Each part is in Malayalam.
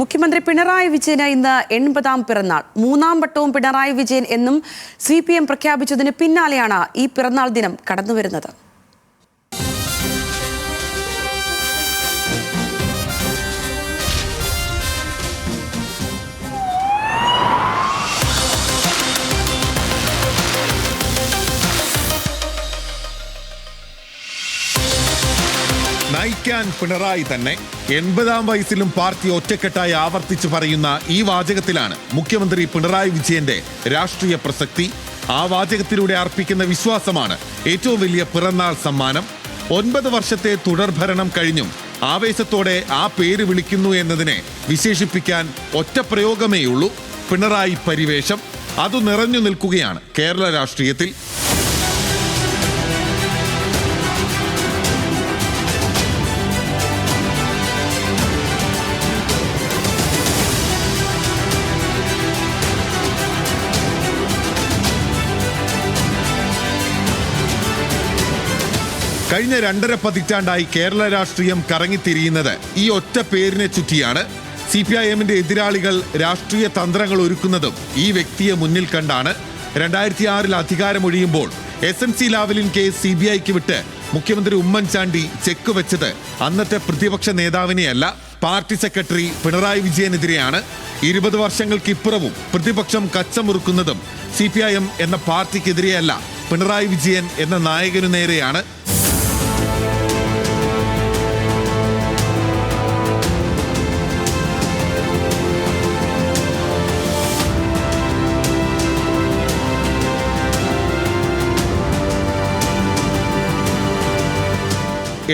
മുഖ്യമന്ത്രി പിണറായി വിജയന് ഇന്ന് എൺപതാം പിറന്നാൾ. മൂന്നാം വട്ടവും പിണറായി വിജയൻ എന്നും സി പി എം പ്രഖ്യാപിച്ചതിന് പിന്നാലെയാണ് ഈ പിറന്നാൾ ദിനം കടന്നുവരുന്നത്. നയിക്കാൻ പിണറായി തന്നെ. എൺപതാം വയസ്സിലും പാർട്ടി ഒറ്റക്കെട്ടായി ആവർത്തിച്ചു പറയുന്ന ഈ വാചകത്തിലാണ് മുഖ്യമന്ത്രി പിണറായി വിജയന്റെ രാഷ്ട്രീയ പ്രസക്തി. ആ വാചകത്തിലൂടെ അർപ്പിക്കുന്ന വിശ്വാസമാണ് ഏറ്റവും വലിയ പിറന്നാൾ സമ്മാനം. ഒൻപത് വർഷത്തെ തുടർഭരണം കഴിഞ്ഞും ആവേശത്തോടെ ആ പേര് വിളിക്കുന്നു എന്നതിനെ വിശേഷിപ്പിക്കാൻ ഒറ്റ പ്രയോഗമേയുള്ളൂ. പിണറായി പരിവേഷം. അത് നിറഞ്ഞു നിൽക്കുകയാണ് കേരള രാഷ്ട്രീയത്തിൽ. കഴിഞ്ഞ രണ്ടര പതിറ്റാണ്ടായി കേരള രാഷ്ട്രീയം കറങ്ങിത്തിരിയുന്നത് ഈ ഒറ്റ പേരിനെ ചുറ്റിയാണ് സി പി ഐ എമ്മിന്റെ എതിരാളികൾ രാഷ്ട്രീയ തന്ത്രങ്ങൾ ഒരുക്കുന്നതും ഈ വ്യക്തിയെ മുന്നിൽ കണ്ടാണ്. രണ്ടായിരത്തി ആറിൽ അധികാരമൊഴിയുമ്പോൾ S N C Lavalin case C B ഐക്ക് വിട്ട് മുഖ്യമന്ത്രി ഉമ്മൻചാണ്ടി ചെക്ക് വെച്ചത് അന്നത്തെ പ്രതിപക്ഷ നേതാവിനെയല്ല. പാർട്ടി സെക്രട്ടറി പിണറായി വിജയനെതിരെയാണ്. ഇരുപത് വർഷങ്ങൾക്കിപ്പുറവും പ്രതിപക്ഷം കച്ചമുറുക്കുന്നതും സി പി ഐ എം എന്ന പാർട്ടിക്കെതിരെയല്ല പിണറായി വിജയൻ എന്ന നായകനു നേരെയാണ്.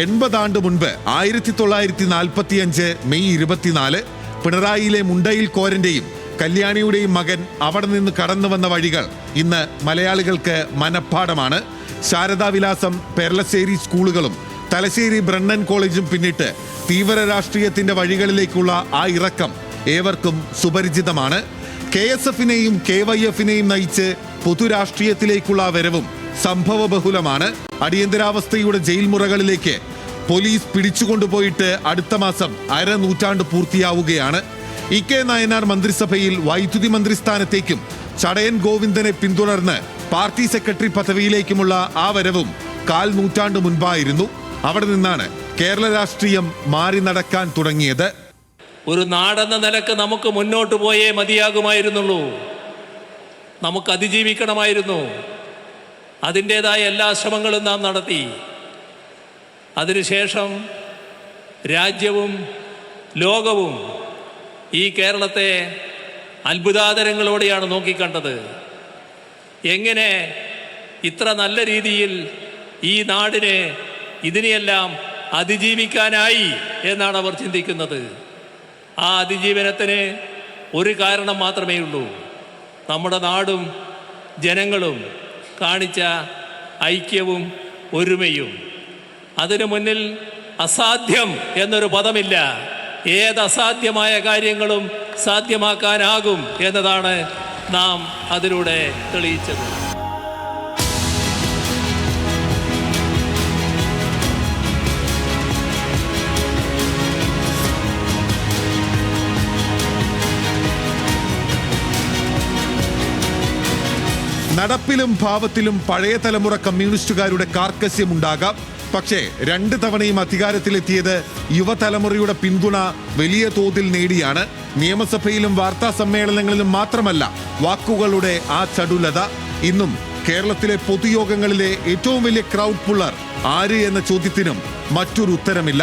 എൺപതാണ്ട് മുൻപ് ആയിരത്തി തൊള്ളായിരത്തി നാൽപ്പത്തി അഞ്ച് മെയ് ഇരുപത്തിനാല് പിണറായിയിലെ മുണ്ടയിൽ കോരന്റെയും കല്യാണിയുടെയും മകൻ അവിടെ നിന്ന് കടന്നു വന്ന വഴികൾ ഇന്ന് മലയാളികൾക്ക് മനഃപ്പാടമാണ് ശാരദാവിലാസം പെരളശ്ശേരി സ്കൂളുകളും തലശ്ശേരി ബ്രണ്ണൻ കോളേജും പിന്നിട്ട് തീവ്ര രാഷ്ട്രീയത്തിന്റെ വഴികളിലേക്കുള്ള ആ ഇറക്കം ഏവർക്കും സുപരിചിതമാണ്. കെ എസ് എഫിനെയും കെ വൈ എഫിനെയും നയിച്ച് പൊതുരാഷ്ട്രീയത്തിലേക്കുള്ള വരവും സംഭവബഹുലമാണ്. അടിയന്തരാവസ്ഥയുടെ ജയിൽ മുറകളിലേക്ക് പോലീസ് പിടിച്ചുകൊണ്ടുപോയിട്ട് അടുത്ത മാസം അര നൂറ്റാണ്ട് പൂർത്തിയാവുകയാണ്. ഇ കെ നായനാർ മന്ത്രിസഭയിൽ വൈദ്യുതി മന്ത്രി സ്ഥാനത്തേക്കും ചടയൻ ഗോവിന്ദനെ പിന്തുടർന്ന് പാർട്ടി സെക്രട്ടറി പദവിയിലേക്കുമുള്ള ആ വരവും കാൽ നൂറ്റാണ്ട് മുൻപായിരുന്നു. അവിടെ നിന്നാണ് കേരള രാഷ്ട്രീയം മാറി നടക്കാൻ തുടങ്ങിയത്. ഒരു നാടെന്ന നിലയ്ക്ക് നമുക്ക് മുന്നോട്ട് പോയേ മതിയാകുമായിരുന്നുള്ളൂ. നമുക്ക് അതിജീവിക്കണമായിരുന്നു. അതിന്റെതായ എല്ലാ ശ്രമങ്ങളും നാം നടത്തി. അതിനുശേഷം രാജ്യവും ലോകവും ഈ കേരളത്തെ അത്ഭുതാതരങ്ങളോടെയാണ് നോക്കിക്കണ്ടത്. എങ്ങനെ ഇത്ര നല്ല രീതിയിൽ ഈ നാടിനെ ഇതിനെയെല്ലാം അതിജീവിക്കാനായി എന്നാണ് അവർ ചിന്തിക്കുന്നത്. ആ അതിജീവനത്തിന് ഒരു കാരണം മാത്രമേ ഉള്ളൂ. നമ്മുടെ നാടും ജനങ്ങളും കാണിച്ച ഐക്യവും ഒരുമയും. അതിനു മുന്നിൽ അസാധ്യം എന്നൊരു പദമില്ല. ഏത് അസാധ്യമായ കാര്യങ്ങളും സാധ്യമാക്കാനാകും എന്നതാണ് നാം അതിലൂടെ തെളിയിച്ചത്. നടപ്പിലും ഭാവത്തിലും പഴയ തലമുറ കമ്മ്യൂണിസ്റ്റുകാരുടെ കാർക്കശ്യം ഉണ്ടാകാം പക്ഷേ രണ്ട് തവണയും അധികാരത്തിലെത്തിയത് യുവതലമുറയുടെ പിന്തുണ വലിയ തോതിൽ നേടിയാണ്. നിയമസഭയിലും വാർത്താ സമ്മേളനങ്ങളിലും മാത്രമല്ല വാക്കുകളുടെ ആ ചടുലത. ഇന്നും കേരളത്തിലെ പൊതുയോഗങ്ങളിലെ ഏറ്റവും വലിയ ക്രൗഡ് പുള്ളർ ആര് എന്ന ചോദ്യത്തിനും മറ്റൊരു ഉത്തരമില്ല.